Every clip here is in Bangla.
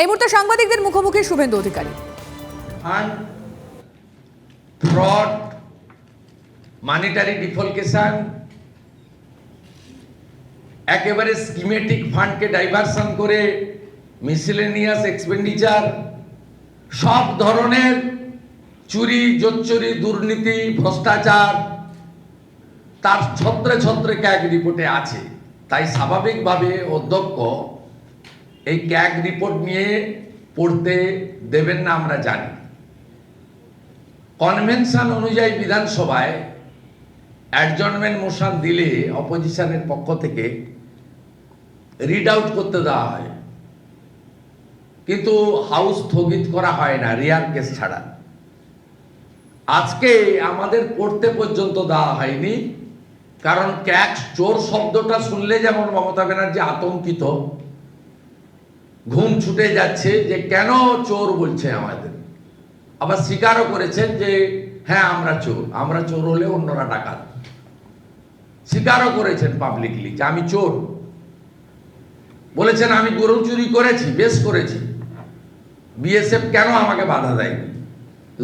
এই মুহূর্তে সাংবাদিকদের মুখোমুখি Suvendu Adhikari. Fraud monetary defalcation একেবারে স্কিমেটিক ফান্ডকে ডাইভারশন করে মিসেলেনিয়াস এক্সপেন্ডিচার সব ধরনের চুরি, জোচ্চুরি, দুর্নীতি, ভ্রষ্টাচার, তার ছত্রে ছত্রে ক্যাগ রিপোর্টে আছে? তাই স্বাভাবিকভাবে অধ্যক্ষ এই ক্যাগ রিপোর্ট নিয়ে পড়তে দেবেন না আমরা জানি। কনভেনশন অনুযায়ী বিধানসভায় অ্যাডজনমেন্ট মোশন দিলে অপোজিশনের পক্ষ থেকে রিড আউট করতে দেওয়া হয়। কিন্তু হাউস স্থগিত করা হয় না রিয়ার কেস ছাড়া। আজকে আমাদের পড়তে পর্যন্ত দেওয়া হয়নি, কারণ ক্যাক্স চোর শব্দটা শুনলে যেমন মমতা ব্যানার্জি আতঙ্কিত ঘুম ছুটে যাচ্ছে যে কেন চোর বলছে আমাদের? আবার স্বীকারও করেছেন যে হ্যাঁ আমরা চোর। আমরা চোর হলে অন্যরা ডাকাত। স্বীকারও করেছেন পাবলিকলি যে আমি চোর। বলেছেন, আমি গরু চুরি করেছি, বেশ করেছি। বিএসএফ কেন আমাকে বাধা দেয়নি?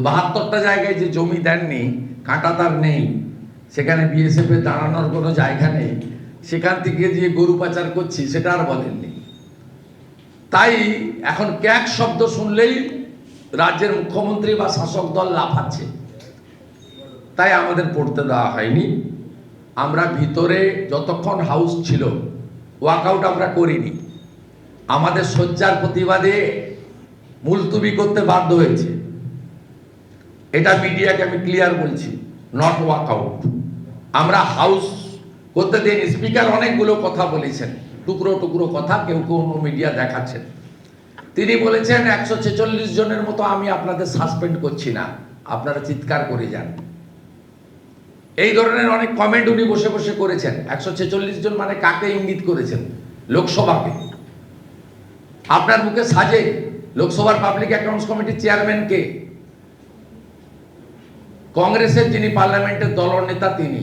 বাহাত্তরটা জায়গায় যে জমি দেননি, কাঁটা তার নেই। সেখানে বিএসএফ এর দাঁড়ানোর কোনো জায়গা নেই। সেখান থেকে যে গরু পাচার করছি, সেটা আর বলেননি। তাই এখন ক্যাক শব্দ শুনলেই রাজ্যের মুখ্যমন্ত্রী বা শাসক দল লাফাচ্ছে। তাই আমাদের পড়তে দেওয়া হয়নি। আমরা ভিতরে যতক্ষণ হাউস ছিল ওয়াকআউট আমরা করিনি। আমাদের শয্যার প্রতিবাদে মুলতুবি করতে বাধ্য হয়েছে। এটা মিডিয়াকে আমি ক্লিয়ার বলছি নট ওয়াকআউট আমরা হাউস করতে দিন স্পিকার অনেকগুলো কথা বলেছেন। টুকরো টুকরো কথা কেউ কেউ অন্য মিডিয়া দেখাচ্ছেন। তিনি বলেছেন, একশো ছেচল্লিশ জনের মতো আমি আপনাদের সাসপেন্ড করছি না। আপনারা চিৎকার করে যান। এই ধরনের অনেক কমেন্ট উনি বসে বসে করেছেন। একশো ছেচল্লিশ জন মানে কাকে ইঙ্গিত করেছেন? লোকসভাকে। আপনার মুখে সাজে লোকসভার পাবলিক অ্যাকাউন্টস কমিটির চেয়ারম্যানকে কংগ্রেসের যিনি পার্লামেন্টের দলনেতা তিনি।